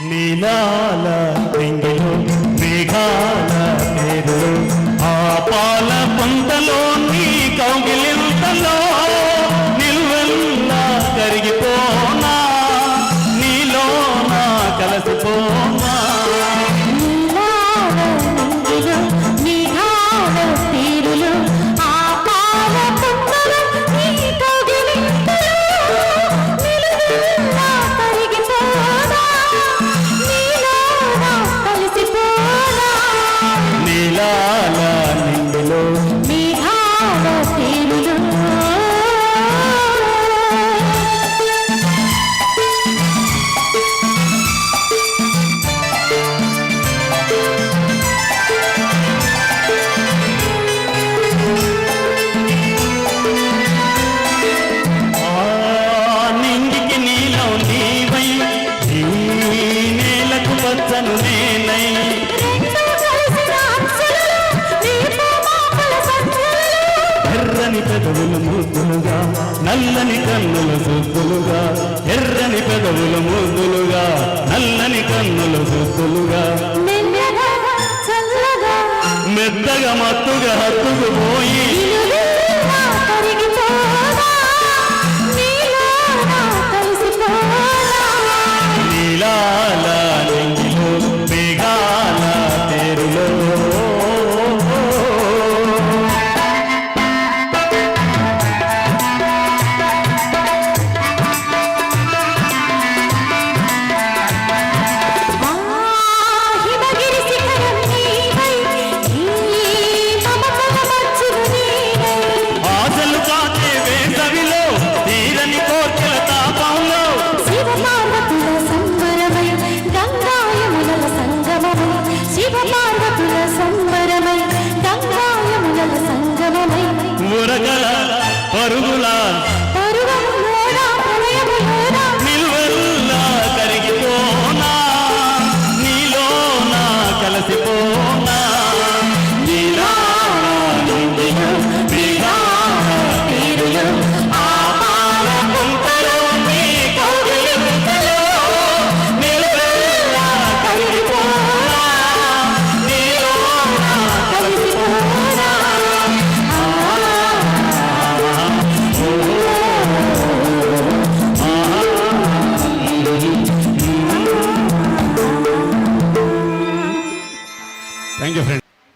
నీలాల తెంగిలో మేఘాల పేరులో ఆ పాల పంటలో నీ కౌగి చూపులుగా నల్లని కన్నుల చూపులుగా ఎర్రని పెదవుల మూతులుగా నల్లని కన్నుల చూపులుగా మెత్తగా మత్తుగా హత్తుకుపోయి Frente.